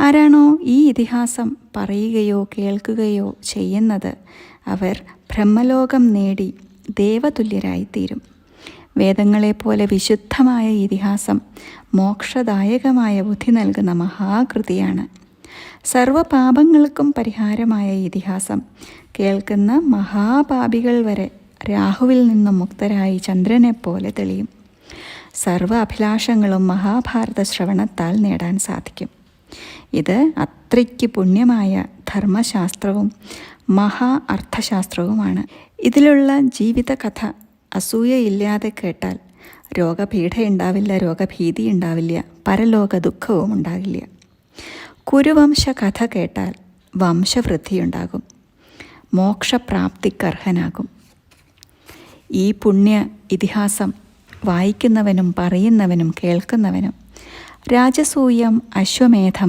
ആരാണോ ഈ ഇതിഹാസം പറയുകയോ കേൾക്കുകയോ ചെയ്യുന്നത്? അവർ ബ്രഹ്മലോകം നേടി ദേവതുല്യരായിത്തീരും. വേദങ്ങളെപ്പോലെ വിശുദ്ധമായ ഇതിഹാസം മോക്ഷദായകമായ ബുദ്ധി നൽകുന്ന മഹാകൃതിയാണ്. സർവപാപങ്ങൾക്കും പരിഹാരമായ ഇതിഹാസം കേൾക്കുന്ന മഹാപാപികൾ വരെ രാഹുവിൽ നിന്നും മുക്തരായി ചന്ദ്രനെ പോലെ തെളിയും. സർവ അഭിലാഷങ്ങളും മഹാഭാരത ശ്രവണത്താൽ നേടാൻ സാധിക്കും. ഇത് അത്രയ്ക്ക് പുണ്യമായ ധർമ്മശാസ്ത്രവും മഹാ അർത്ഥശാസ്ത്രവുമാണ്. ഇതിലുള്ള ജീവിതകഥ അസൂയയില്ലാതെ കേട്ടാൽ രോഗപീഠയുണ്ടാവില്ല രോഗഭീതി ഉണ്ടാവില്ല പരലോക ദുഃഖവും ഉണ്ടാകില്ല കുരുവംശ കഥ കേട്ടാൽ വംശവൃദ്ധിയുണ്ടാകും മോക്ഷപ്രാപ്തിക്കർഹനാകും. ഈ പുണ്യ ഇതിഹാസം വായിക്കുന്നവനും പറയുന്നവനും കേൾക്കുന്നവനും രാജസൂയം അശ്വമേധം.